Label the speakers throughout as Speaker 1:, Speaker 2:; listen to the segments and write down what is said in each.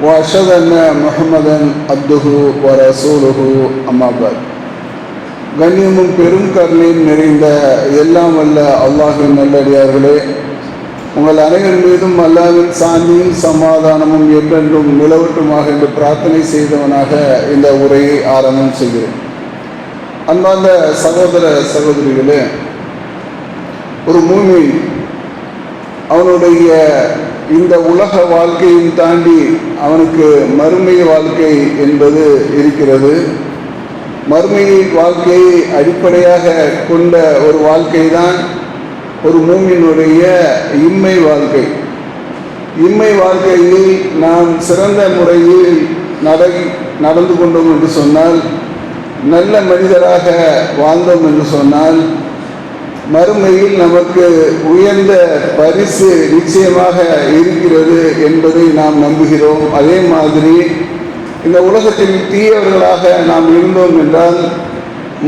Speaker 1: وأشهد أن محمدا عبده ورسوله أما بعد கண்ணியமும் பெரும் கருணையும் நிறைந்த எல்லாம் வல்ல அல்லாஹின் நல்லடியார்களே உங்கள் அனைவர் மீதும் அல்லாவின் சாந்தியும் சமாதானமும் என்றென்றும் நிலவட்டுமாக என்று பிரார்த்தனை செய்தவனாக இந்த உரையை ஆரம்பம் செய்கிறேன் அன்பார்ந்த சகோதர சகோதரிகளே ஒரு மூமி அவனுடைய இந்த உலக வாழ்க்கையும் தாண்டி அவனுக்கு மறுமை வாழ்க்கை என்பது இருக்கிறது. மறுமை வாழ்க்கையை அடிப்படையாக கொண்ட ஒரு வாழ்க்கை தான் ஒரு மூமியினுடைய இம்மை வாழ்க்கை. இம்மை வாழ்க்கையில் நாம் சிறந்த முறையில் நட நடந்து கொண்டோம் என்று சொன்னால் நல்ல மனிதராக வாழ்ந்தோம் என்று சொன்னால் மறுமையில் நமக்கு உயர்ந்த பரிசு நிச்சயமாக இருக்கிறது என்பதை நாம் நம்புகிறோம். அதே மாதிரி இந்த உலகத்தில் தீயவர்களாக நாம் இருந்தோம் என்றால்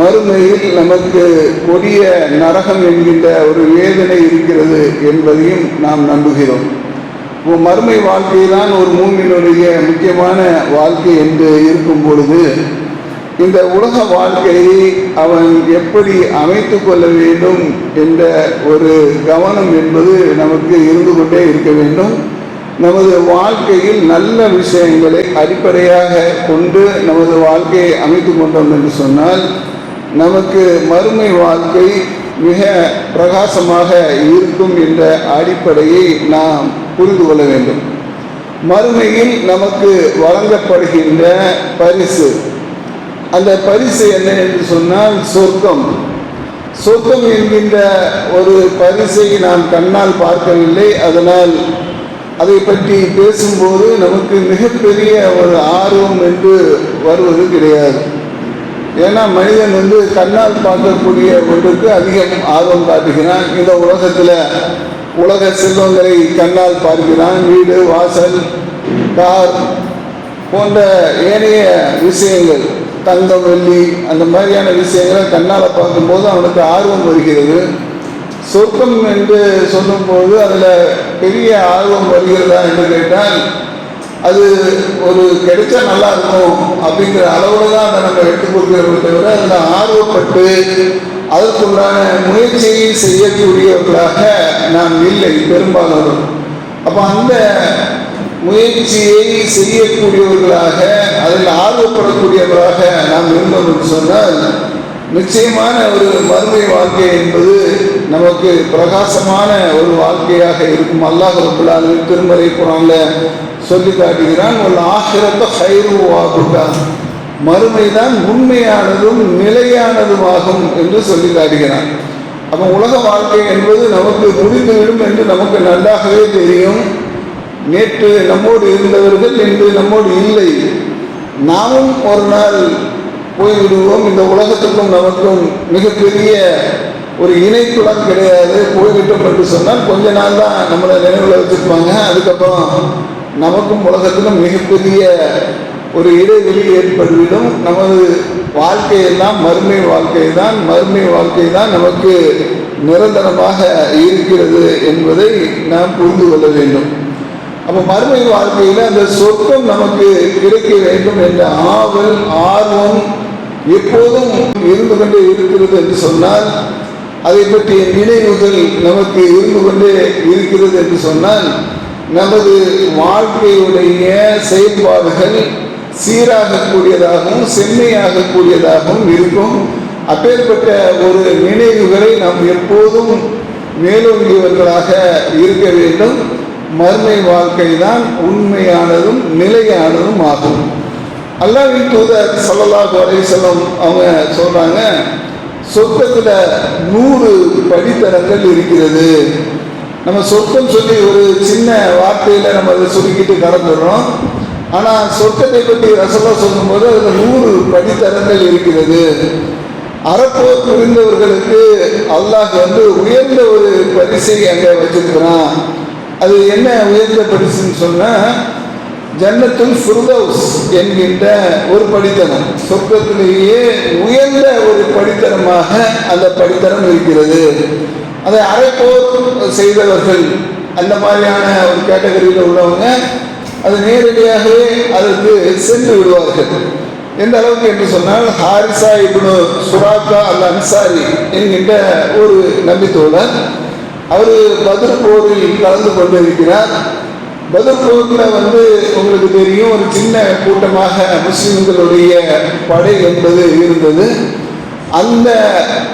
Speaker 1: மறுமையில் நமக்கு கொடிய நரகம் என்கின்ற ஒரு வேதனை இருக்கிறது என்பதையும் நாம் நம்புகிறோம். மறுமை வாழ்க்கை தான் ஒரு மூமினுடைய முக்கியமான வாழ்க்கை என்று இருக்கும் பொழுது இந்த உலக வாழ்க்கையை அவன் எப்படி அமைத்து கொள்ள வேண்டும் என்ற ஒரு கவனம் என்பது நமக்கு இருந்து கொண்டே இருக்க வேண்டும். நமது வாழ்க்கையில் நல்ல விஷயங்களை அடிப்படையாக கொண்டு நமது வாழ்க்கையை அமைத்து கொண்டோம் என்று சொன்னால் நமக்கு மறுமை வாழ்க்கை மிக பிரகாசமாக இருக்கும் என்ற அடிப்படையை நாம் புரிந்து கொள்ள வேண்டும். மறுமையில் நமக்கு வழங்கப்படுகின்ற பரிசு அந்த பரிசு என்ன என்று சொன்னால் சொர்க்கம். சொர்க்கம் என்கின்ற ஒரு பரிசை நாம் கண்ணால் பார்க்கவில்லை. அதனால் அதை பற்றி பேசும்போது நமக்கு மிகப்பெரிய ஒரு ஆர்வம் என்று வருவது கிடையாது. ஏன்னா மனிதன் வந்து கண்ணால் பார்க்கக்கூடிய ஒன்றுக்கு அதிகம் ஆர்வம் காட்டுகிறான். இந்த உலகத்தில் உலக செல்வங்களை கண்ணால் பார்க்கிறான். வீடு வாசல் கார் போன்ற ஏனைய விஷயங்கள். தங்கம் வெள்ளி அந்த மாதிரியான விஷயங்களை கண்ணால் பார்க்கும்போது அவனுக்கு ஆர்வம் வருகிறது. சொர்க்கம் என்று சொல்லும்போது அதில் பெரிய ஆர்வம் வருகிறதா என்று கேட்டால் அது ஒரு கிடைச்சா நல்லா இருக்கும் அப்படிங்கிற அளவில் தான் அதை நம்ம எடுத்துக்கொள்கிறோமே தவிர அதில் ஆர்வப்பட்டு அதற்குண்டான முயற்சியை செய்யக்கூடியவர்களாக நாம் இல்லை பெரும்பாலும் அப்போ அந்த முயற்சியை செய்யக்கூடியவர்களாக அதில் ஆர்வப்படக்கூடியவர்களாக நாம் இருந்தோம் என்று சொன்னால் நிச்சயமான ஒரு மறுமை வாழ்க்கை என்பது நமக்கு பிரகாசமான ஒரு வாழ்க்கையாக இருக்கும். அல்லாஹ் ரபுல்லாலும் திருமறை குரான்ல சொல்லி காட்டுகிறான் ஒரு ஆசிரத்த ஹைரு வாகுகா மறுமைதான் உண்மையானதும் நிலையானதுமாகும் என்று சொல்லி காட்டுகிறான். அப்போ உலக வாழ்க்கை என்பது நமக்கு முடிந்துவிடும் என்று நமக்கு நன்றாகவே தெரியும். நேற்று நம்மோடு இருந்தவர்கள் இன்று நம்மோடு இல்லை. நாமும் ஒரு நாள் போய்விடுவோம். இந்த உலகத்துக்கும் நமக்கும் மிகப்பெரிய ஒரு இணைப்புலாம் கிடையாது. போய்விட்டோம் என்று சொன்னால் கொஞ்ச நாள் தான் நம்மளை நினைவில் வச்சுருப்பாங்க. அதுக்கப்புறம் நமக்கும் உலகத்திலும் மிகப்பெரிய ஒரு இடைவெளி ஏற்பட்டுவிடும். நமது வாழ்க்கையெல்லாம் மறுமை வாழ்க்கை தான் மறுமை வாழ்க்கை தான் நமக்கு நிரந்தரமாக இருக்கிறது என்பதை நாம் புரிந்து கொள்ள வேண்டும். அப்போ மறுமை வாழ்க்கையில் அந்த சொர்க்கம் நமக்கு கிடைக்க வேண்டும் என்ற ஆவல் ஆர்வம் எப்போதும் இருந்து கொண்டே இருக்கிறது என்று சொன்னால் அதை பற்றிய நினைவுகள் நமக்கு இருந்து கொண்டே இருக்கிறது என்று சொன்னால் நமது வாழ்க்கையுடைய செயல்பாடுகள் சீராகக்கூடியதாகவும் செம்மையாகக்கூடியதாகவும் இருக்கும். அப்பேற்பட்ட ஒரு நினைவுகளை நாம் எப்போதும் மேலோங்கியவர்களாக இருக்க வேண்டும். மறுமை வாழ்க்கை தான் உண்மையானதும் நிலையானதும் ஆகும். அல்லாவின் தூதர் சல்லல்லாஹு அலைஹிஸ்ஸலாம் அவங்க சொல்கிறாங்க சொர்க்கத்தில் நூறு படித்தரங்கள் இருக்கிறது. நம்ம சொர்க்கம் சொல்லி ஒரு சின்ன வார்த்தையில் நம்ம அதை சுருக்கிட்டு கடந்துடுறோம். ஆனால் சொர்க்கத்தை பற்றி ரசலா சொல்லும்போது அதில் நூறு படித்தரங்கள் இருக்கிறது. அறப்போர் புரிந்தவர்களுக்கு அல்லாஹ் வந்து உயர்ந்த ஒரு பரிசை அங்கே வச்சிருக்கிறான். அது என்ன உயர்ந்த பரிசுன்னு சொன்னால் ஜன்னத்துல் ஃபுர்தௌஸ் என்கின்ற ஒரு படித்தனம் சொர்க்கத்திலேயே உயர்ந்த ஒரு படித்தனமாக அந்த படித்தனம் இருக்கிறது. அதை அரைப்போர் செய்தவர்கள் அந்த மாதிரியான ஒரு கேட்டகரியில் உள்ளவங்க அது நேரடியாகவே அதற்கு சென்று விடுவார்கள். எந்த அளவுக்கு என்று சொன்னால் ஹாரிசா இப்னு சுராக்கா அல் அன்சாரி என்கின்ற ஒரு நம்பித்தோழர் அவர் பதில் போரில் கலந்து கொண்டிருக்கிறார். பதிர்போரில் வந்து உங்களுக்கு தெரியும் ஒரு சின்ன கூட்டமாக முஸ்லிம்களுடைய படை என்பது இருந்தது. அந்த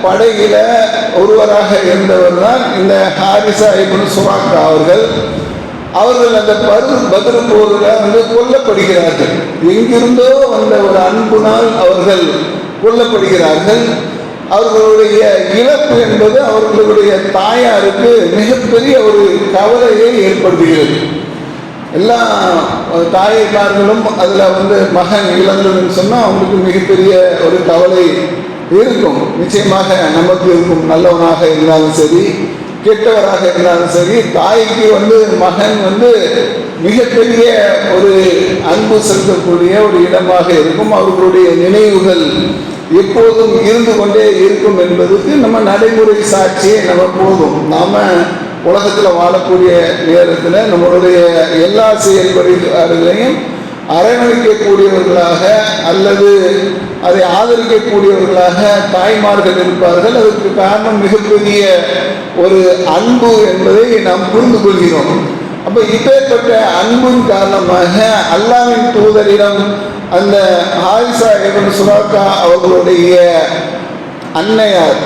Speaker 1: படையில ஒருவராக இருந்தவர் தான் இந்த ஹாரிசா இப்னு சுராக்கா அவர்கள். அவர்கள் அந்த பரு பதில் போரில் வந்து கொல்லப்படுகிறார்கள். எங்கிருந்தோ வந்த ஒரு அன்புனால் அவர்கள் கொல்லப்படுகிறார்கள். அவர்களுடைய இழப்பு என்பது அவர்களுடைய தாயாருக்கு மிகப்பெரிய ஒரு கவலையை ஏற்படுத்துகிறது. எல்லா தாயக்காரர்களும் அதில் வந்து மகன் இழந்ததுன்னு சொன்னால் அவங்களுக்கு மிகப்பெரிய ஒரு கவலை இருக்கும். நிச்சயமாக நமக்கு இருக்கும். நல்லவனாக இருந்தாலும் சரி கெட்டவராக இருந்தாலும் சரி தாய்க்கு வந்து மகன் வந்து மிகப்பெரிய ஒரு அன்பு செலுத்தக்கூடிய ஒரு இடமாக இருக்கும். அவர்களுடைய நினைவுகள் எப்போதும் இருந்து கொண்டே இருக்கும் என்பதுக்கு நம்ம நடைமுறை சாட்சியே நம்ம போதும். நாம உலகத்தில் வாழக்கூடிய நேரத்தில் நம்மளுடைய எல்லா செயல்பாடுகளையும் அரவணைக்கக்கூடியவர்களாக அல்லது அதை ஆதரிக்கக்கூடியவர்களாக தாய்மார்கள் இருப்பார்கள். அதற்கு காரணம் மிகப்பெரிய ஒரு அன்பு என்பதை நாம் புரிந்து கொள்கிறோம். அப்போ இப்பேற்பட்ட அன்பின் காரணமாக அல்லாவின் தூதரிடம் அந்த ஆயிஷா எவன் சுராக்கா அவர்களுடைய அன்னையார்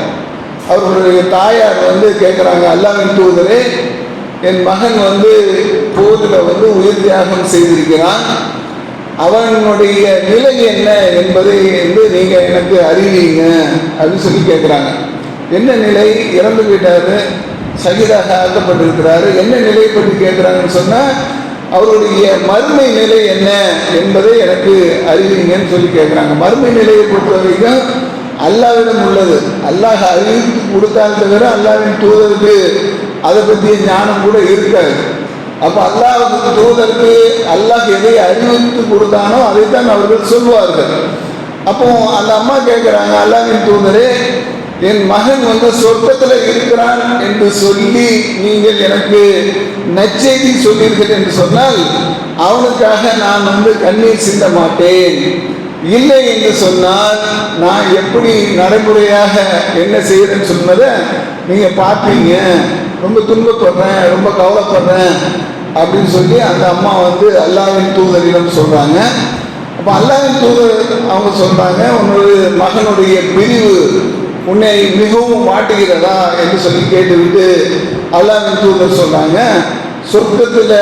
Speaker 1: அவர்களுடைய தாயார் வந்து கேட்குறாங்க அல்லாவின் தூதரே என் மகன் வந்து போதில் வந்து உயிர் தியாகம் செய்திருக்கிறான். அவனுடைய நிலை என்ன என்பதை வந்து நீங்கள் எனக்கு அறிவீங்க. அப்படின்னு சொல்லி கேட்குறாங்க என்ன நிலை? இறந்து விட்டாரு சகிதாக ஆக்கப்பட்டிருக்கிறாரு. என்ன நிலை பற்றி கேட்குறாங்கன்னு சொன்னால் அவருடைய மறுமை நிலை என்ன என்பதை எனக்கு அறிவிங்கன்னு சொல்லி கேட்குறாங்க மறுமை நிலையை பொறுத்த வரைக்கும் அல்லாவிடம் உள்ளது. அல்லாஹ் அறிவித்து கொடுத்தால் தவிர அல்லாவின் தூதருக்கு அதை பற்றிய ஞானம் கூட இருக்காது. அப்போ அல்லாஹுக்கு தூதருக்கு அல்லாஹ் எதை அறிவித்து கொடுத்தானோ அதைத்தான் அவர்கள் சொல்வார்கள். அப்போ அந்த அம்மா கேட்குறாங்க அல்லாவின் தூதரே என் மகன் வந்து சொர்க்கத்தில் இருக்கிறான் என்று சொல்லி நீங்கள் எனக்கு நச்செய்தி சொல்லியிருக்கிறேன் என்று சொன்னால் அவனுக்காக நான் வந்து கண்ணீர் சிந்த மாட்டேன். இல்லை என்று சொன்னால் நான் எப்படி நடைமுறையாக என்ன செய்யறேன்னு சொன்னதை நீங்கள் பார்ப்பீங்க. ரொம்ப துன்பப்படுறேன் ரொம்ப கவலைப்படுறேன் அப்படின்னு சொல்லி அந்த அம்மா வந்து அல்லாவின் தூதரிடம் சொல்கிறாங்க அப்போ அல்லாவின் தூதர் அவங்க சொல்கிறாங்க உன்னோட மகனுடைய பிரிவு உன்னை மிகவும் வாட்டுகிறதா என்று சொல்லி கேட்டுவிட்டு அல்லாவின் தூதர் சொன்னாங்க சொர்க்கத்தில்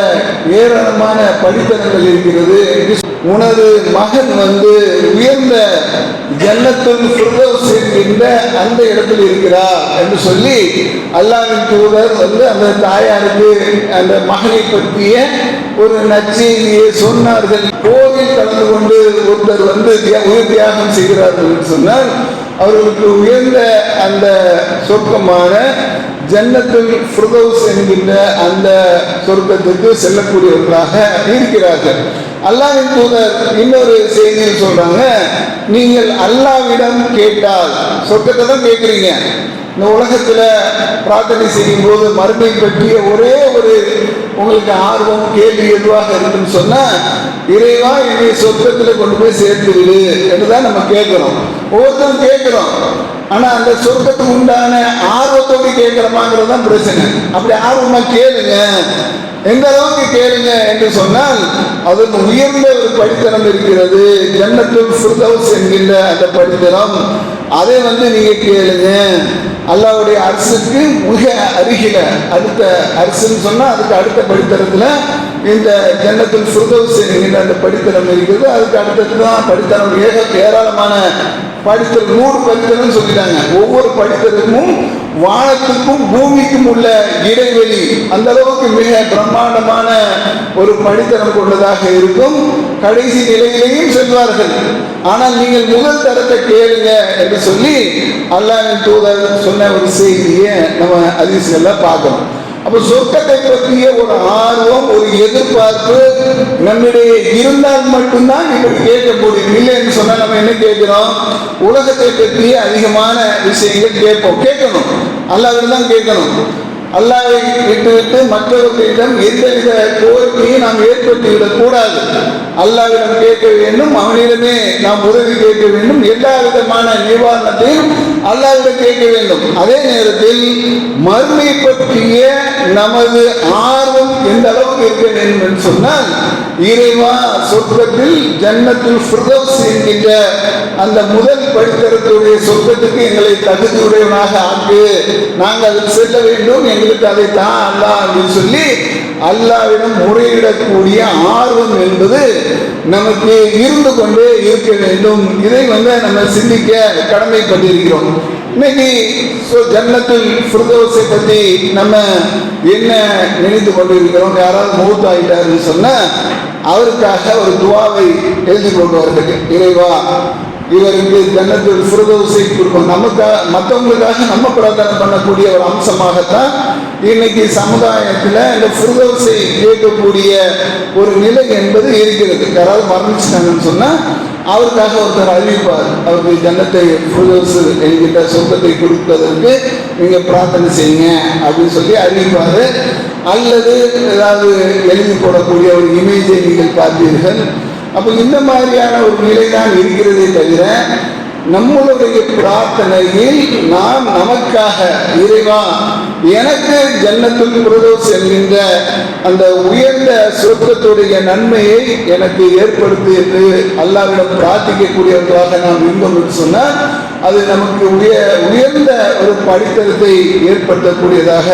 Speaker 1: ஏராளமான படித்தனங்கள் இருக்கிறது உனது மகன் வந்து உயர்ந்த ஜன்னத்தில் ஃபிர்தௌஸ் என்கின்ற அந்த இடத்தில் இருக்கிறார் என்று சொல்லி அல்லாவின் தூதர் வந்து அந்த தாயாருக்கு அந்த மகனை பற்றிய ஒரு நற்செய்தியை சொன்னார்கள் போரில் கலந்து கொண்டு ஒருத்தர் வந்து உயிர் தியாகம் செய்கிறார்கள் என்று சொன்னால் அவர்களுக்கு உயர்ந்த அந்த சொர்க்கமான ஜன்னத்தில் ஃபிர்தௌஸ் என்கின்ற அந்த சொர்க்கத்துக்கு செல்லக்கூடியவர்களாக இருக்கிறார்கள். அல்லாவின் தூதர் இன்னொரு செய்தியில் சொல்றாங்க நீங்கள் அல்லாவிடம் கேட்டால் சொர்க்கத்தை தான் கேட்குறீங்க. இந்த உலகத்தில் பிரார்த்தனை செய்யும் போது மருமை பற்றிய ஒரே ஒரு உங்களுக்கு ஆர்வம் கேள்வி எதுவாக இருக்குன்னு சொன்னா இறைவா என்னை சொர்க்கத்தில் கொண்டு போய் சேர்த்து விடு என்று தான் நம்ம கேட்கிறோம். ஒவ்வொருத்தரும் கேட்கிறோம். ஆனா அந்த சொர்க்கத்துக்கு உண்டான ஆர்வத்தோடு கேட்கிறோமாங்கிறது தான் பிரச்சனை. அப்படி ஆர்வமா கேளுங்க. எந்த அளவுக்கு கேளுங்க என்று சொன்னால் அதற்கு உயர்ந்த ஒரு படித்தனம் இருக்கிறது. ஜன்னத்தில் என்கின்ற அந்த படித்தனம் அதை வந்து நீங்க கேளுங்க. அல்லாவுடைய அரசுக்கு மிக அருகில அடுத்த அரசுன்னு சொன்னா அதுக்கு அடுத்த படித்தரத்துல இந்த ஜன்னத்துல் ஃபிர்தௌஸ் என்கின்ற அந்த படித்தரம் இருக்கிறது. அதுக்கு அடுத்தது தான் படித்தரம் ஏக ஏராளமான படித்தல் நூறு படித்தல்னு சொல்லிட்டாங்க. ஒவ்வொரு படித்தலுக்கும் வானத்துக்கும் பூமிக்கும் உள்ள இடைவெளி அந்த அளவுக்கு மிக பிரம்மாண்டமான ஒரு படித்தனம் கொண்டதாக இருக்கும். கடைசி நிலையிலேயும் செல்வார்கள். ஆனால் நீங்கள் முதல் தரத்தை கேளுங்க என்று சொல்லி அல்லாவின் தூதர் சொன்ன ஒரு செய்தியை நம்ம அதிசயம்ல பார்க்கணும். அப்ப சொர்க்கத்தை பற்றிய ஒரு ஆர்வம் ஒரு எதிர்பார்ப்பு நம்மிடையே இருந்தால் மட்டும்தான் நீங்கள் கேட்க முடியும் இல்லைன்னு சொன்னா நம்ம என்ன கேட்கிறோம்? உலகத்தை பற்றிய அதிகமான விஷயங்கள் கேட்போம். கேட்கணும். அல்லாவிடம் தான் கேட்கணும். அல்லாவை விட்டுவிட்டு மற்றவர்களிடம் எந்தவித கோரிக்கையும் நாம் ஏற்படுத்திவிடக் கூடாது அல்லாவிடம் கேட்க வேண்டும். அவனிடமே நாம் உதவி கேட்க வேண்டும். எல்லா விதமான நிவாரணத்தையும் அல்லாவிடம் கேட்க வேண்டும். அதே நேரத்தில் மறுமை பற்றிய நமது ஆர்வம் எந்த அளவுக்கு இருக்க வேண்டும் என்று சொன்னால் இறைவா சொர்க்கத்தில் ஜன்னத்தில் ஃபிர்தௌஸ் என்கின்ற அந்த முதல் படித்தரத்துடைய சொர்க்கத்துக்கு எங்களை தகுதியுடையவனாக ஆக்கு. நாங்கள் அதில் செல்ல வேண்டும் எங்களுக்கு அதை தான் அல்லாஹ் அப்படின்னு சொல்லி அல்லாவிடம் முறையிடக்கூடிய ஆர்வம் என்பது நமக்கு இருந்து கொண்டே இருக்க வேண்டும். இதை வந்து நம்ம சிந்திக்க கடமைப்பட்டிருக்கிறோம். இன்னைக்கு ஸோ ஜன்னத்துல் ஃபிர்தௌஸை பற்றி நம்ம என்ன நினைத்து கொண்டிருக்கிறோம் யாராவது மூத்த ஆகிட்டாருன்னு சொன்னால் அவருக்காக ஒரு துவாவை எழுதி கொண்டு வரதுக்கு இறைவா இவருக்கு ஜன்னத்தில் ஃபிர்தௌஸை கொடுக்கும் நமக்காக மற்றவங்களுக்காக நம்ம பிரார்த்தனை பண்ணக்கூடிய ஒரு அம்சமாகத்தான் இன்னைக்கு சமுதாயத்தில் இந்த ஃபிர்தௌஸை கேட்கக்கூடிய ஒரு நிலை என்பது இருக்கிறது. யாராவது மரணிச்சிட்டாங்கன்னு சொன்னால் அவருக்காக ஒருத்தர் அறிவிப்பார் அவருக்கு ஜன்னத்தை ஃபிர்தௌஸ் என்கிட்ட சொந்தத்தை கொடுப்பதற்கு நீங்க பிரார்த்தனை செய்யுங்க அப்படின்னு சொல்லி அறிவிப்பார் அல்லது ஏதாவது எழுதி போடக்கூடிய ஒரு இமேஜை நீங்கள் பார்த்தீர்கள் அப்போ இந்த மாதிரியான ஒரு நிலை தான் இருக்கிறதே தவிர நம்மளுடைய பிரார்த்தனையில் நாம் நமக்காக இறைவா எனக்கு ஜன்னத்துல் பிரதோஷ் என்கின்ற அந்த உயர்ந்த சொர்க்கத்துடைய நன்மையை எனக்கு ஏற்படுத்து என்று அல்லாவிடம் பிரார்த்திக்கக்கூடியவர்களாக நாம் இருந்தோம் என்று சொன்னால் அது நமக்கு உய உயர்ந்த ஒரு படித்தரத்தை ஏற்படுத்தக்கூடியதாக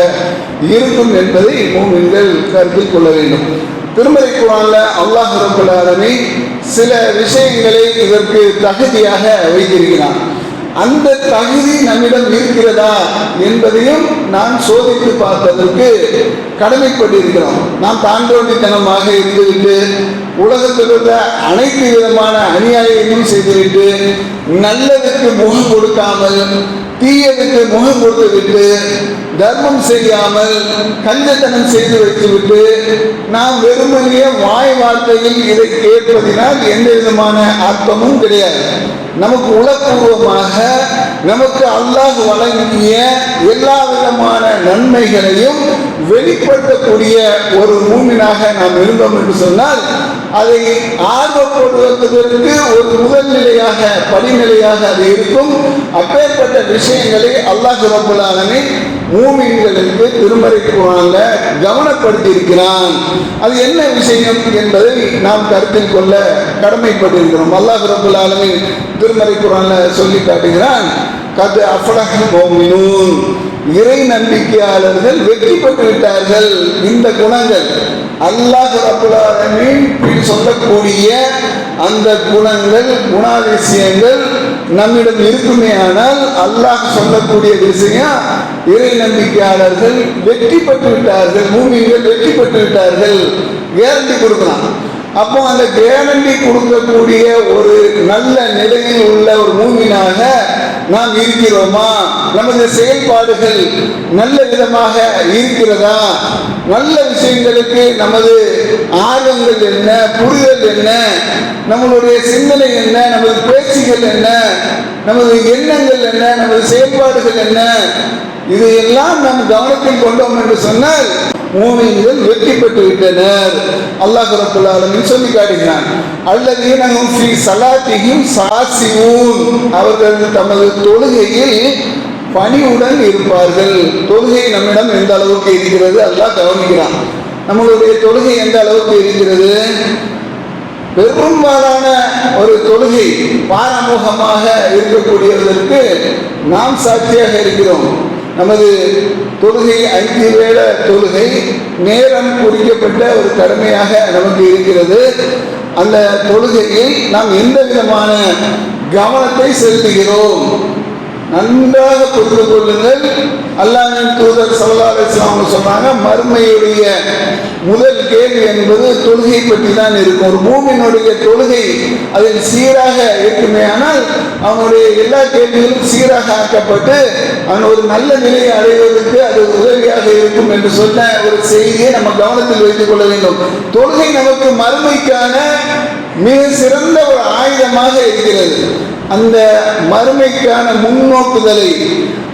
Speaker 1: இருக்கும் என்பதை மூமின்கள் கருத்தில் கொள்ள வேண்டும். திருமலை குரான்ல அல்லாஹ் ரப்பல் சில விஷயங்களை இதற்கு தகுதியாக வைத்திருக்கிறான். அந்த தகுதி நம்மிடம் இருக்கிறதா என்பதையும் நாம் சோதித்து பார்ப்பதற்கு கடமைப்பட்டிருக்கிறோம். நாம் தாண்டோட்டித்தனமாக இருந்துவிட்டு உலகத்தில் உள்ள அனைத்து விதமான அநியாயங்களும் செய்துவிட்டு நல்லதுக்கு முகம் கொடுக்காமல் தீயதுக்கு முகம் கொடுத்துவிட்டு தர்மம் செய்யாமல் கஞ்சத்தனம் செய்து வைத்துவிட்டு நாம் வெறுமனே வாய் வார்த்தையில் இதை கேட்பதினால் எந்த விதமான அர்த்தமும் கிடையாது. நமக்கு உளப்பூர்வமாக நமக்கு அல்லாஹ் வழங்கிய எல்லா விதமான நன்மைகளையும் வெளிப்படுத்தக்கூடிய ஒரு மூமினாக நாம் இருந்தோம் என்று சொன்னால் அதை ஆர்வப்படுவதற்கு ஒரு முதல் நிலையாக படிநிலையாக அது இருக்கும். அப்பேற்பட்ட விஷயங்களை அல்லாஹ் ரபுல்லாலமே மூமின்களுக்கு திருமறை குரான்ல கவனப்படுத்தி இருக்கிறான் அது என்ன விஷயம் என்பதை நாம் கருத்தில் கொள்ள கடமைப்பட்டிருக்கிறோம். அல்லாஹ் ரபுல் ஆலமீன் திருமறை குரான்ல சொல்லி காட்டுகிறான் கது அஃபலஹ் மோமினூன் இறை நம்பிக்கையாளர்கள் வெற்றி பெற்று விட்டார்கள். இந்த குணங்கள் அல்லாஹ் ரபுல் சொல்லக்கூடிய அந்த குணங்கள் குணாதிசயங்கள் நம்மிடம் இருக்குமே ஆனால் அல்லாஹ் சொல்லக்கூடிய விஷயம் இறை நம்பிக்கையாளர்கள் வெற்றி பெற்று விட்டார்கள் மூமிகள் வெற்றி பெற்று விட்டார்கள் கேரண்டி கொடுக்கலாம். அப்போ அந்த கேரண்டி கொடுக்கக்கூடிய ஒரு நல்ல நிலையில் உள்ள ஒரு மூமினாக நாம் இருக்கிறோமா? நமது செயல்பாடுகள் நல்ல விதமாக இருக்கிறதா? நல்ல விஷயங்களுக்கு நமது ஆர்வங்கள் என்ன? புரிதல் என்ன? நம்மளுடைய சிந்தனை என்ன? நமது பேச்சுகள் என்ன? நமது எண்ணங்கள் என்ன? நமது செயல்பாடுகள் என்ன? இதையெல்லாம் நாம் கவனத்தில் கொண்டோம் என்று சொன்னால் மூமியங்கள் வெற்றி பெற்று விட்டனர். அல்லாஹ் ரப்பல் சொல்லி காட்டுகிறான் அல்லதீனஹும் ஃபீ ஸலாத்திஹிம் அவர்கள் தமது தொழுகையில் பணிவுடன் இருப்பார்கள். தொழுகை நம்மிடம் எந்த அளவுக்கு இருக்கிறது? அல்லாஹ் கவனிக்கிறான். நம்மளுடைய தொழுகை எந்த அளவுக்கு இருக்கிறது? பெரும்பாலான ஒரு தொழுகை பாரமுகமாக இருக்கக்கூடியதற்கு நாம் சாட்சியாக இருக்கிறோம். நமது தொழுகை ஐந்து வேள தொழுகை நேரம் குறிக்கப்பட்ட ஒரு கடமையாக நமக்கு இருக்கிறது. அந்த தொழுகையில் நாம் எந்த விதமான கவனத்தை செலுத்துகிறோம்? நன்றாக புரிந்து கொள்ளுங்கள். அல்லாஹின் தூதர் சல்லாஹ் இஸ்லாம் சொன்னாங்க மறுமையுடைய முதல் கேள்வி என்பது தொழுகை பற்றி தான் இருக்கும். ஒரு பூமியினுடைய தொழுகை அதில் சீராக இருக்குமே ஆனால் அவனுடைய எல்லா கேள்விகளும் சீராக ஆக்கப்பட்டு அவன் ஒரு நல்ல நிலையை அடைவதற்கு அது உதவியாக இருக்கும் என்று சொன்ன ஒரு செய்தியை நம்ம கவனத்தில் வைத்துக் கொள்ள வேண்டும். தொழுகை நமக்கு மறுமைக்கான மிக சிறந்த ஒரு ஆயுதமாக இருக்கிறது. அந்த மறுமைக்கான முன்னோக்குதலை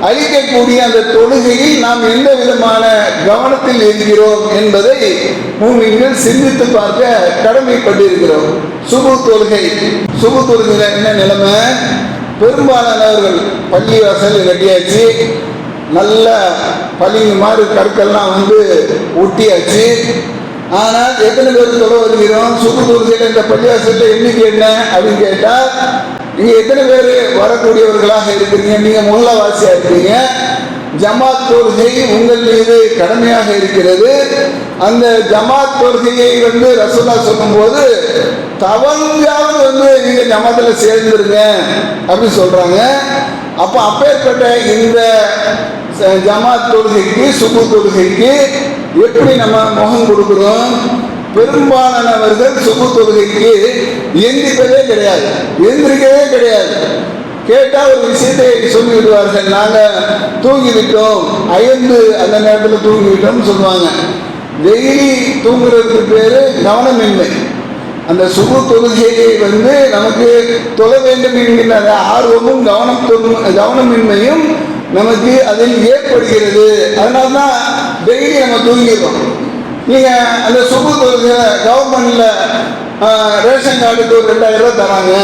Speaker 1: அளிக்கக்கூடிய அந்த தொழுகையில் நாம் எந்த விதமான கவனத்தில் இருக்கிறோம் என்பதை மூமின்கள் சிந்தித்து பார்க்க கடமைப்பட்டிருக்கிறோம். சுபு தொழுகை. சுபு தொழுகையில் என்ன நிலைமை? பெரும்பாலானவர்கள் பள்ளி வாசல் கட்டியாச்சு. நல்ல பளிங்கு மாதிரி கற்கள்லாம் வந்து ஒட்டியாச்சு. ஆனால் எத்தனை பேர் தொலை வருகிறோம்? சுபு தொழுகையில் இந்த பள்ளிவாசல்ல எண்ணிக்கை என்ன அப்படின்னு கேட்டால் நீங்க எத்தனை பேர் வரக்கூடியவர்களாக இருக்கிறீங்க? நீங்க முல்லவாசியா இருக்கீங்க ஜமாத் தொழுகை உங்கள் மீது கடமையாக இருக்கிறது. அந்த ஜமாத் தொழுகையை வந்து ரசூலா சொல்லும்போது தவங்காவது வந்து நீங்க ஜமாத்தில் சேர்ந்துருங்க அப்படின்னு சொல்றாங்க. அப்போ அப்பேற்பட்ட இந்த ஜமாத் தொழுகைக்கு சுப்பு தொழுகைக்கு எப்படி நம்ம முகம் கொடுக்குறோம்? பெரும்பாலானவர்கள் சுபு தொழுகைக்கு எந்திரிப்பதே கிடையாது. எந்திரிக்கவே கிடையாது. கேட்டால் ஒரு விஷயத்தை சொல்லி விடுவார்கள் நாங்கள் தூங்கிவிட்டோம். அயர்ந்து அந்த நேரத்தில் தூங்கிவிட்டோம்னு சொல்லுவாங்க. டெய்லி தூங்குறதுக்கு பேர் கவனமின்மை. அந்த சுகு தொழுகையை வந்து நமக்கு தொழ வேண்டும் என்கின்ற ஆர்வமும் கவனம் கவனமின்மையும் நமக்கு அதில் ஏற்படுகிறது. அதனால தான் டெய்லி நம்ம தூங்கிடுறோம். நீங்க அந்த சுபு தொழுகை கவர்மெண்ட்ல ரேஷன் கார்டுக்கு ஒரு ரெண்டாயிரம் ரூபாய் தராங்க.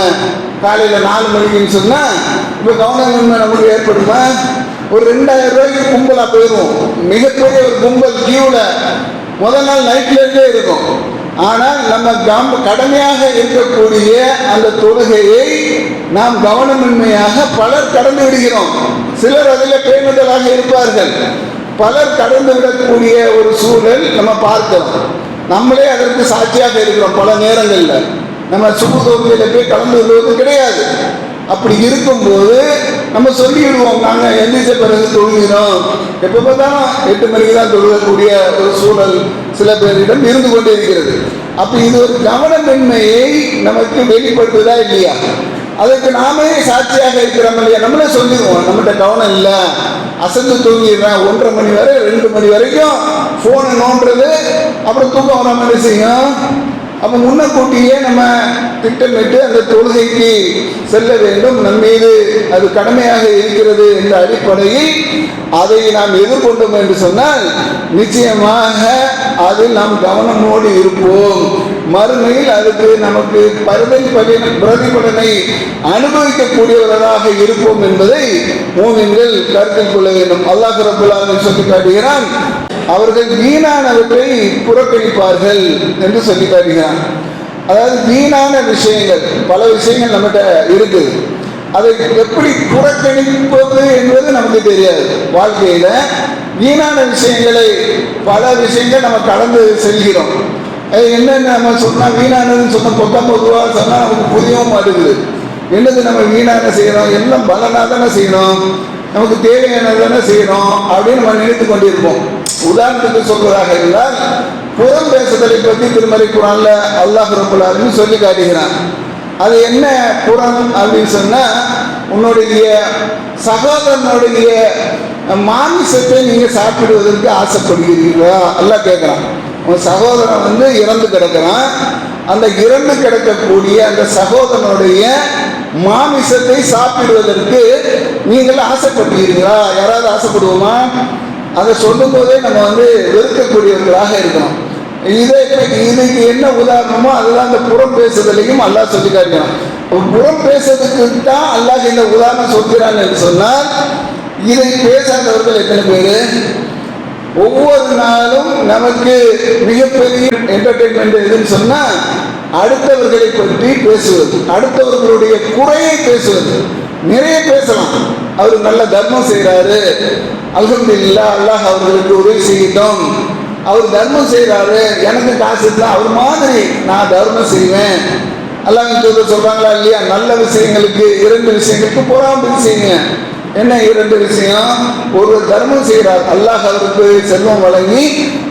Speaker 1: காலையில நாலு மணிக்குன்னு சொன்னா இப்போ கவனமின்மை நமக்கு ஏற்படுமா? ஒரு ரெண்டாயிரம் ரூபாய்க்கு கும்பலா போயிடும். மிகப்பெரிய ஒரு கும்பல் கியூல முதல் நாள் நைட்ல இருந்தே இருக்கும். ஆனால் நம்ம கம் கடமையாக இருக்கக்கூடிய அந்த தொழுகையை நாம் கவனமின்மையாக பலர் கடந்து விடுகிறோம். சிலர் அதில் பேணுதலாக இருப்பார்கள். பலர் கடந்து விடக்கூடிய ஒரு சூழல் நம்ம பார்க்கிறோம். நம்மளே அதற்கு சாட்சியாக இருக்கிறோம் பல நேரங்களில். நம்ம சுபு தொகுதியில் போய் கலந்து விடுவது கிடையாது. அப்படி இருக்கும்போது நம்ம சொல்லிவிடுவோம் நாங்கள் எந்திரிச்ச பிறகு தொழுகிறோம். எப்போ பார்த்தாலும் எட்டு மணிக்கு தான் தொழுகக்கூடிய ஒரு சூழல் சில பேரிடம் இருந்து கொண்டே இருக்கிறது. அப்போ இது ஒரு கவனமின்மையை நமக்கு வெளிப்படுத்துதா இல்லையா? அதுக்கு நாமே சாட்சியாக இருக்கிறோம் இல்லையா? நம்மளே சொல்லிடுவோம் நம்மகிட்ட கவனம் இல்லை. அசந்து தூங்கிடுறேன். ஒன்றரை மணி வரை ரெண்டு மணி வரைக்கும் ஃபோனை நோண்டுறது அப்புறம் தூக்கம் வராமல் என்ன செய்யும்? அப்போ முன்னக்கூட்டியே நம்ம திட்டமிட்டு அந்த தொழுகைக்கு செல்ல வேண்டும். நம் மீது அது கடமையாக இருக்கிறது என்ற அடிப்படையில் அதை நாம் எதிர்கொண்டோம் என்று சொன்னால் நிச்சயமாக அதில் நாம் கவனமோடு இருப்போம். மறுமையில் அதுக்கு நமக்கு பிரதிபலன் பிரதிபலனை அனுபவிக்கக்கூடியவர்களாக இருப்போம் என்பதை மூமின்கள் கருத்தில் கொள்ள வேண்டும். அல்லாஹ் ரபுல்லாவை சொல்லி காட்டுகிறான் அவர்கள் வீணானவற்றை புறக்கணிப்பார்கள் என்று சொல்லி காட்டுகிறான் அதாவது வீணான விஷயங்கள் பல விஷயங்கள் நம்மகிட்ட இருக்குது. அதை எப்படி புறக்கணிப்பது என்பது நமக்கு தெரியாது. வாழ்க்கையில வீணான விஷயங்களை பல விஷயங்கள் நம்ம கடந்து செல்கிறோம். என்னென்ன நம்ம சொன்னால் வீணானதுன்னு சொன்ன பத்தொன்பது ரூபா சொன்னால் நமக்கு புரியவும் மாட்டேங்குது. என்னது நம்ம வீணான செய்கிறோம் எல்லாம் பலனாக தானே செய்யணும்? நமக்கு தேவையானது தானே செய்யணும்? அப்படின்னு நம்ம நினைத்து கொண்டிருப்போம். உதாரணத்துக்கு சொல்வதாக இருந்தால் புறம் பேசுதலை பற்றி திருமலை குரான்ல அல்லாஹ் ரபுல் சொல்லி காட்டுகிறான். அது என்ன புறம் அப்படின்னு சொன்னால் உன்னுடைய சகோதரனுடைய மாமிசத்தை நீங்கள் சாப்பிடுவதற்கு ஆசைப்படுகிறீர்களா? எல்லாம் கேட்குறான் உன் சகோதரன் வந்து இறந்து கிடக்கிறான். அந்த இறந்து கிடக்கக்கூடிய அந்த சகோதரனுடைய மாமிசத்தை சாப்பிடுவதற்கு நீங்கள் ஆசைப்பட்டீர்களா யாராவது ஆசைப்படுவோமா? அதை சொல்லும் போதே நம்ம வந்து வெறுக்கக்கூடியவர்களாக இருக்கணும். இதை இதுக்கு என்ன உதாரணமோ அதுதான் அந்த புறம் பேசுதலையும் அல்லாஹ் சொல்லி காட்டுறான் புறம் பேசுறதுக்கு தான் அல்லாஹ் இந்த உதாரணம் சொல்கிறான்னு சொன்னால் இதை பேசாதவர்கள் எத்தனை பேர்? ஒவ்வொரு நாளும் நமக்கு மிகப்பெரிய என்டர்டைன்மெண்ட் எதுன்னு சொன்னால் அடுத்தவர்களை பற்றி பேசுவது. அடுத்தவர்களுடைய குறையை பேசுவது. நிறைய பேசலாம். அவர் நல்ல தர்மம் செய்கிறாரு அல்ஹம்துலில்லா அல்லாஹ் அவர்களுக்கு உதவி செய்யட்டும். அவர் தர்மம் செய்கிறாரு எனக்கு காசு இல்லை அவர் மாதிரி நான் தர்மம் செய்வேன். அல்லாஹ் தூதர் சொல்றாங்களா இல்லையா? நல்ல விஷயங்களுக்கு இரண்டு விஷயங்களுக்கு பொறாமல் செய்யுங்க. என்ன இரண்டு விஷயம்? ஒரு தர்மம் செய்கிறார். அல்லாஹ் அவருக்கு செல்வம் வழங்கி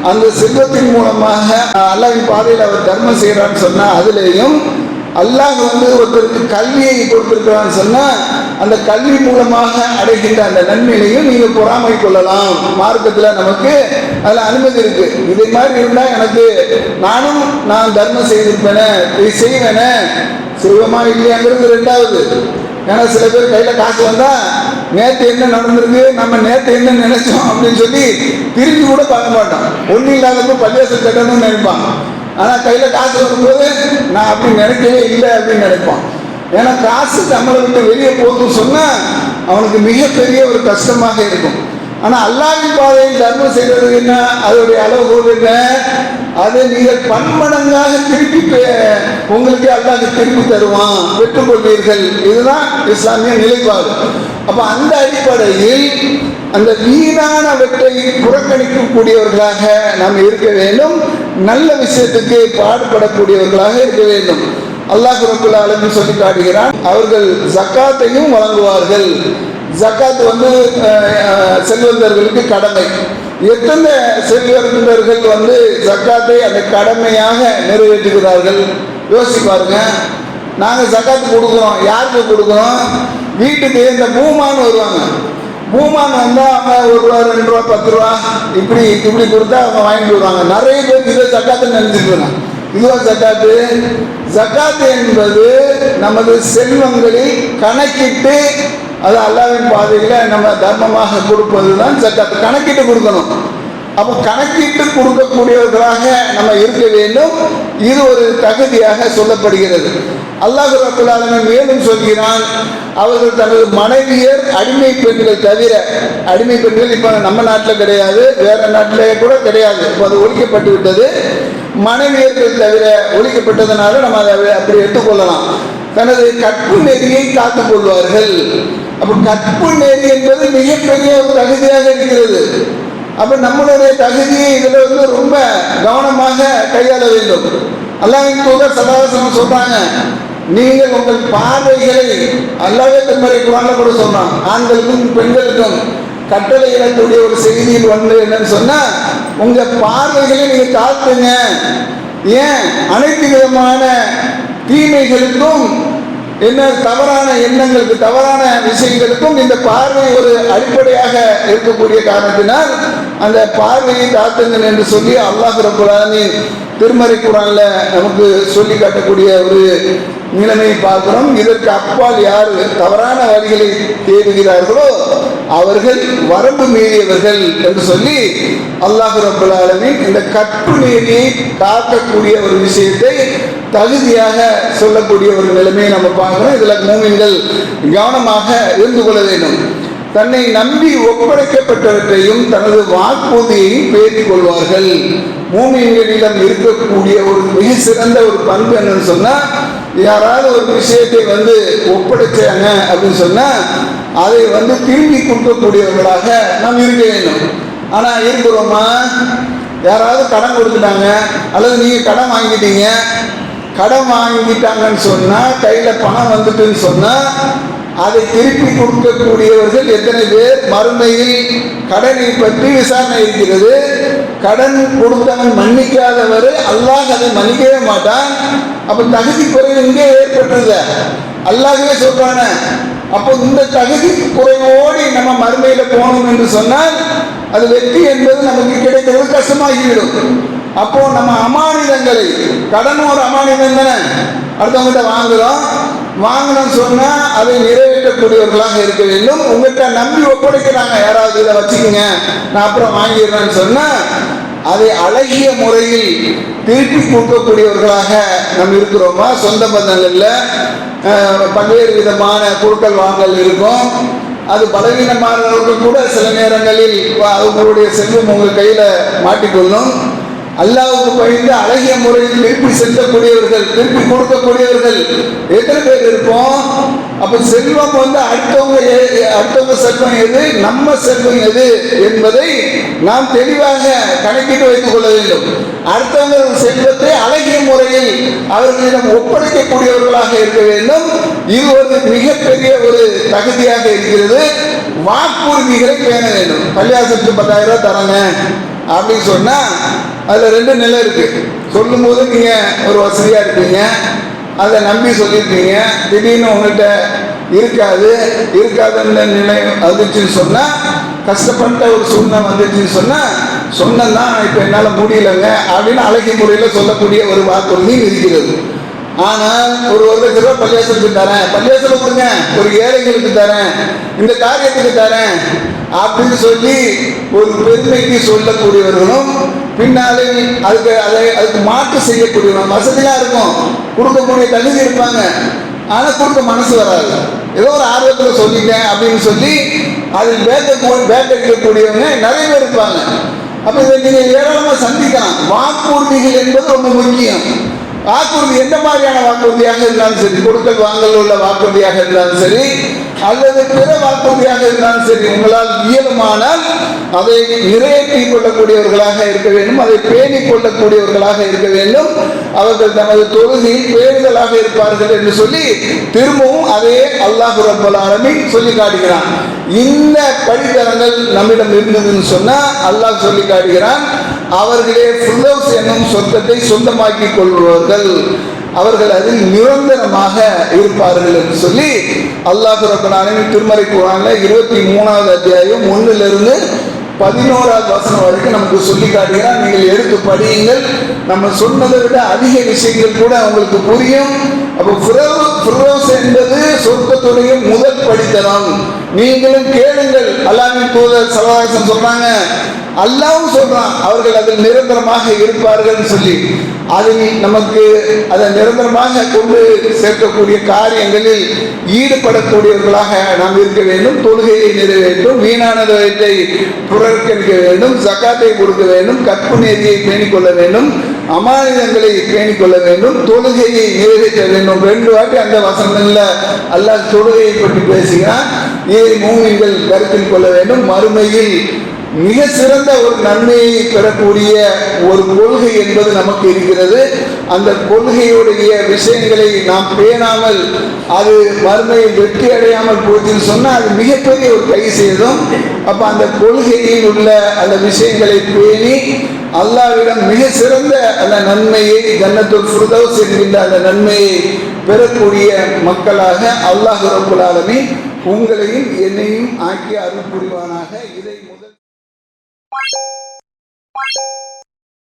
Speaker 1: அந்த செல்வத்தின் மூலமாக அல்லாஹின் பாதையில் அவர் தர்மம் செய்கிறான்னு சொன்னால் அதுலேயும் அல்லாஹ் வந்து ஒருத்தருக்கு கல்வியை கொடுத்திருக்கிறான்னு சொன்னால் அந்த கல்வி மூலமாக அடைகின்ற அந்த நன்மையிலையும் நீங்கள் பொறாமை கொள்ளலாம். மார்க்கத்தில் நமக்கு அதில் அனுமதி இருக்கு. இதே மாதிரி இருந்தால் எனக்கு நானும் நான் தர்மம் செய்திருப்பேனே இதை செய்வேனே. செய்வோமா இல்லையாங்கிறது ரெண்டாவது. ஏன்னா சில பேர் கையில் காசு வந்தால் நேத்து என்ன நடந்திருக்கு? நம்ம நேத்து என்ன நினைச்சோம் அப்படின்னு சொல்லி திரும்பி கூட பார்க்க மாட்டோம். ஒன்றும் இல்லாதப்ப பள்ளியாசல் கட்டணும்னு நினைப்பான். ஆனா கையில காசு வரும்போது நான் அப்படி நினைக்கவே இல்லை அப்படின்னு நினைப்பான். ஏன்னா காசு நம்மளை விட்டு வெளியே போகுதுன்னு சொன்னா அவனுக்கு மிகப்பெரிய ஒரு கஷ்டமாக இருக்கும். ஆனால் அல்லாவின் பாதையில் தர்மம் செய்வது என்ன? அதோடைய அளவுகோல் என்ன? அதை நீங்கள் பன்மடங்காக திருப்பி பெ- உங்களுக்கு அல்லாஹ் திருப்பி தருவான். பெற்றுக்கொள்வீர்கள். இதுதான் இஸ்லாமிய நிலைப்பாடு. அப்போ அந்த அடிப்படையில் அந்த வீணானவற்றை புறக்கணிக்கக்கூடியவர்களாக நாம் இருக்க வேண்டும். நல்ல விஷயத்துக்கு பாடுபடக்கூடியவர்களாக இருக்க வேண்டும். அல்லாஹ் ரபுல் ஆலமின் சொல்லி காட்டுகிறான் அவர்கள் ஜக்காத்தையும் வழங்குவார்கள். ஜக்காத் வந்து செல்வந்தர்களுக்கு கடமை. எத்தனை செல்வந்தர்கள் வந்து ஜக்காத்தை அந்த கடமையாக நிறைவேற்றுகிறார்கள்? யோசிச்சு பாருங்க. நாங்கள் ஜக்காத்து கொடுக்குறோம். யாருக்கு கொடுக்குறோம்? வீட்டுக்கு இந்த பூமான்னு வருவாங்க. பூமான் வந்தால் அவங்க ஒரு ரூபா ரெண்டு ரூபா பத்து ரூபா இப்படி இப்படி கொடுத்தா அவங்க வாங்கிட்டு வருவாங்க. நிறைய பேர் இதை ஜக்காத்து நினைச்சிருக்கிறாங்க இதுவா ஜக்காத்து. ஜக்காத்து என்பது நமது செல்வங்களை கணக்கிட்டு அது அல்லாவின் பாதையில் நம்ம தர்மமாக கொடுப்பது தான் சட்டத்தை கணக்கிட்டு கொடுக்கணும். அப்போ கணக்கிட்டு கொடுக்கக்கூடியவர்களாக நம்ம இருக்க வேண்டும். இது ஒரு தகுதியாக சொல்லப்படுகிறது. அல்லாஹ் ரபுல் மேலும் சொல்கிறான் அவர்கள் தனது மனைவியர் அடிமை பெண்கள் தவிர அடிமை பெண்கள் இப்போ நம்ம நாட்டில் கிடையாது வேற நாட்டிலே கூட கிடையாது. இப்போ அது ஒழிக்கப்பட்டு விட்டது மனைவியர்கள் தவிர ஒழிக்கப்பட்டதுனால நம்ம அதை அப்படி எடுத்துக்கொள்ளலாம். தனது கற்பு நெறியை காத்துக் கொள்வார்கள். அப்போ கற்பு நெறி என்பது மிகப்பெரிய ஒரு தகுதியாக இருக்கிறது. அப்ப நம்மளுடைய தகுதியை இதுல வந்து ரொம்ப கவனமாக கையாள வேண்டும். அல்லாவின் தூதர் சதாசனம் சொல்றாங்க நீங்கள் உங்கள் பார்வைகளை அல்லாவே திருமறை குரான கூட சொன்னான். ஆண்களுக்கும் பெண்களுக்கும் கட்டளை இடக்கூடிய ஒரு செய்தியில் ஒன்று என்னன்னு சொன்னா உங்க பார்வைகளை நீங்க காத்துங்க ஏன்? அனைத்து விதமான தீமைகளுக்கும் என்ன தவறான எண்ணங்களுக்கு தவறான விஷயங்களுக்கும் இந்த பார்வை ஒரு அடிப்படையாக இருக்கக்கூடிய காரணத்தினால் அந்த பார்வையை தாத்துங்கள் என்று சொல்லி அல்லாஹ் ரபுல் திருமறை குரான்ல நமக்கு சொல்லி காட்டக்கூடிய ஒரு நிலைமையை பார்க்கிறோம். இதற்கு அப்பால் யார் தவறான வழிகளை தேடுகிறார்களோ அவர்கள் வரம்பு மீறியவர்கள் என்று சொல்லி அல்லாஹு ரபுல்லாலமின் இந்த கற்பு நீதியை காக்கக்கூடிய ஒரு விஷயத்தை தகுதியாக சொல்லக்கூடிய ஒரு நிலைமையை நம்ம பார்க்கிறோம். இதில் மூமின்கள் கவனமாக இருந்து கொள்ள வேண்டும். தன்னை நம்பி ஒப்படைக்கப்பட்டவற்றையும் தனது வாக்குறுதியையும் பேசிக் கொள்வார்கள். மூமியங்களிடம் இருக்கக்கூடிய ஒரு மிக சிறந்த ஒரு பண்பு என்னன்னு சொன்னால் யாராவது ஒரு விஷயத்தை வந்து ஒப்படைச்சாங்க அப்படின்னு சொன்னால் அதை வந்து திரும்பி கொடுக்கக்கூடியவர்களாக நாம் இருக்க வேண்டும். ஆனால் இருக்கிறோமா? யாராவது கடன் கொடுத்துட்டாங்க அல்லது நீங்கள் கடன் வாங்கிட்டீங்க கடன் வாங்கிட்டாங்கன்னு சொன்னா கையில பணம் வந்துட்டுன்னு சொன்னா அதை திருப்பி கொடுக்கக்கூடியவர்கள் எத்தனை பேர்? மறுமையில் கடனை பற்றி விசாரணை இருக்கிறது. கடன் கொடுத்தவன் மன்னிக்காதவர் அல்லாஹ் அதை மன்னிக்கவே மாட்டான். அப்ப தகுதி குறைவு இங்கே ஏற்பட்டது அல்லாஹே சொல்றான அப்போ இந்த தகுதி குறைவோடு நம்ம மறுமையில போகணும் என்று சொன்னால் அது வெற்றி என்பது நமக்கு கிடைக்கிறது கஷ்டமாகிவிடும். அப்போ நம்ம அமானிதங்களை கடன் ஒரு அமானிதம் தானே? அடுத்தவங்ககிட்ட வாங்குறோம். வாங்கணும்னு சொன்னா அதை நிறைவேற்றக்கூடியவர்களாக இருக்க வேண்டும். உங்கள்கிட்ட நம்பி ஒப்படைக்கிறாங்க. யாராவது இதை வச்சுக்கோங்க. நான் அப்புறம் வாங்கிடுறேன்னு சொன்னா அதை அழகிய முறையில் திருப்பி கொடுக்கக்கூடியவர்களாக நம்ம இருக்கிறோமா? சொந்த பந்தங்களில் பல்வேறு விதமான பொருட்கள் வாங்கல் இருக்கும். அது பலவீனமானவர்கள் கூட சில நேரங்களில் அவங்களுடைய செல்வம் உங்கள் கையில் மாட்டிக்கொள்ளும். அல்லாவுக்கு பயந்து அழகிய முறையில் திருப்பி செலுத்தக்கூடியவர்கள் திருப்பி கொடுக்கக்கூடியவர்கள் எத்தனை பேர் இருப்போம்? அப்ப செல்வம் வந்து அடுத்தவங்க அடுத்தவங்க செல்வம் எது? நம்ம செல்வம் எது என்பதை நாம் தெளிவாக கணக்கிட்டு வைத்துக் கொள்ள வேண்டும். அடுத்தவங்க செல்வத்தை அழகிய முறையில் அவர்களிடம் ஒப்படைக்கக்கூடியவர்களாக இருக்க வேண்டும். இது ஒரு மிகப்பெரிய ஒரு தகுதியாக இருக்கிறது. வாக்குறுதிகளை பேண வேண்டும். கல்யாணத்துக்கு பத்தாயிரம் ரூபாய் தரங்க. அப்படின்னு சொன்னால் அதில் ரெண்டு நிலை இருக்குது சொல்லும் போது நீங்கள் ஒரு வசதியாக இருப்பீங்க. அதை நம்பி சொல்லியிருப்பீங்க திடீர்னு உங்கள்கிட்ட இருக்காது. இருக்காதுன்ற நிலை வந்துச்சுன்னு சொன்னால் கஷ்டப்பட்ட ஒரு சூழ்நிலை வந்துச்சுன்னு சொன்னால் சொன்னதான் இப்போ என்னால் முடியலங்க அப்படின்னு அழகிய முறையில் சொல்லக்கூடிய ஒரு வாக்குறுதி இருக்கிறது. ஆனால் ஒரு ஒரு லட்ச ரூபாய் பள்ளியாசலுக்கு தரேன். பள்ளியாசலம் கொடுங்க ஒரு ஏழைகளுக்கு தரேன். இந்த காரியத்துக்கு தரேன். அப்படின்னு சொல்லி ஒரு பெருமைக்கு சொல்லக்கூடியவர்களும் பின்னாலே அதுக்கு அதை அதுக்கு மாற்று செய்யக்கூடியவங்க வசதியாக இருக்கும். கொடுக்கக்கூடிய தகுதி இருப்பாங்க. ஆனால் கொடுக்க மனசு வராது. ஏதோ ஒரு ஆர்வத்தில் சொல்லிட்டேன் அப்படின்னு சொல்லி அதில் வேட்டைக்கு வேட்டைக்கக்கூடியவங்க நிறைய பேர் இருப்பாங்க. அப்ப இதை நீங்க ஏராளமா சந்திக்கலாம். வாக்குறுதிகள் என்பது ரொம்ப முக்கியம். வாக்குறுதி எந்த மாதிரியான வாக்குறுதியாக இருந்தாலும் சரி கொடுக்கல் வாங்கல் உள்ள வாக்குறுதியாக இருந்தாலும் சரி அல்லது பிற வாக்குறுதியாக இருந்தாலும் சரி உங்களால் இயலுமானால் அதை நிறைவேற்றிக் கொள்ளக்கூடியவர்களாக இருக்க வேண்டும் அதை பேணிக் கொள்ளக்கூடியவர்களாக இருக்க வேண்டும். அவர்கள் தமது தொழுகையில் பேணுதலாக இருப்பார்கள் என்று சொல்லி திரும்பவும் அதே அல்லாஹு ரப்பல் ஆலமி சொல்லி காட்டுகிறான். இந்த படித்தரங்கள் நம்மிடம் இருந்ததுன்னு சொன்னா அல்லாஹ் சொல்லி காட்டுகிறான். அவர்களே ஃபுல்லோஸ் என்னும் சொர்க்கத்தை சொந்தமாக்கிக் கொள்வார்கள். அவர்கள் அதில் நிரந்தரமாக இருப்பார்கள் என்று சொல்லி அல்லாஹ் ரப்பல் திருமறை குரான்ல இருபத்தி மூணாவது அத்தியாயம் ஒண்ணுல பதினோராவது வசனம் வரைக்கும் நமக்கு சொல்லி காட்டுகிறான் நீங்கள் எடுத்து படியுங்கள். நம்ம சொன்னதை விட அதிக விஷயங்கள் கூட அவங்களுக்கு புரியும். அப்போ ஃபிரௌ- என்பது சொர்க்கத்துடைய முதல் படித்தனம் நீங்களும் கேளுங்கள். அல்லாவின் தூதர் சவகாசம் சொல்றாங்க அல்லாவும் சொல்றான் அவர்கள் அதில் நிரந்தரமாக இருப்பார்கள் சொல்லி. அதில் நமக்கு அதை நிரந்தரமாக கொண்டு சேர்க்கக்கூடிய காரியங்களில் ஈடுபடக்கூடியவர்களாக நாம் இருக்க வேண்டும் தொழுகையை நிறைவேற்றும் வீணானதை புறக்கணிக்க வேண்டும் ஜக்காத்தை கொடுக்க வேண்டும் கற்பு நேர்த்தியை பேணிக்கொள்ள வேண்டும் அமானிதங்களை பேணிக்கொள்ள வேண்டும் தொழுகையை நிறைவேற்ற வேண்டும். ரெண்டு வாட்டி அந்த வசனங்களில் அல்லாஹ் தொழுகையை பற்றி பேசுகிறான். இதை மூவிகள் கருத்தில் கொள்ள வேண்டும்? மறுமையில் மிக சிறந்த ஒரு நன்மையை பெறக்கூடிய ஒரு கொள்கை என்பது நமக்கு இருக்கிறது. அந்த கொள்கையுடைய விஷயங்களை நாம் பேணாமல் அது மறுமையில் வெற்றி அடையாமல் போச்சுன்னு சொன்னால் அது மிகப்பெரிய ஒரு கை செய்தும் அப்போ அந்த கொள்கையில் உள்ள அந்த விஷயங்களை பேணி அல்லாவிடம் மிக சிறந்த அந்த நன்மையை ஜன்னத்துல் ஃபிர்தௌஸ் என்கின்ற அந்த நன்மையை பெறக்கூடிய மக்களாக அல்லாஹ் ரபுல் ஆலமி உங்களையும் என்னையும் ஆக்கி அருள் புரிவானாக. இதை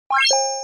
Speaker 1: முதல்